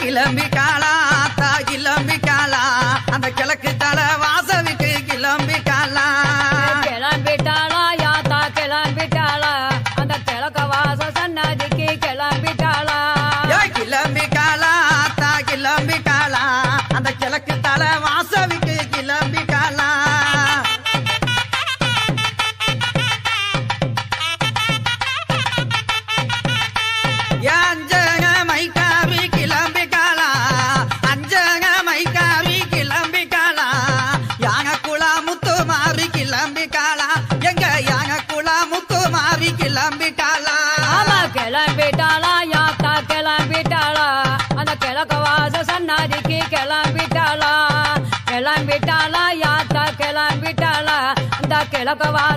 கிளம்பி காலா கிளம்பிட்டாளா? ஆமா கிளம்பிட்டாளா யாத்தா கிளம்பிட்டாளா? அந்த கிழக்கவாச சன்னாதிக்கு கிளம்பிட்டாளா? கிளம்பிட்டாளா யாத்தா கிளம்பிட்டாளா? அந்த கிழக்கவாச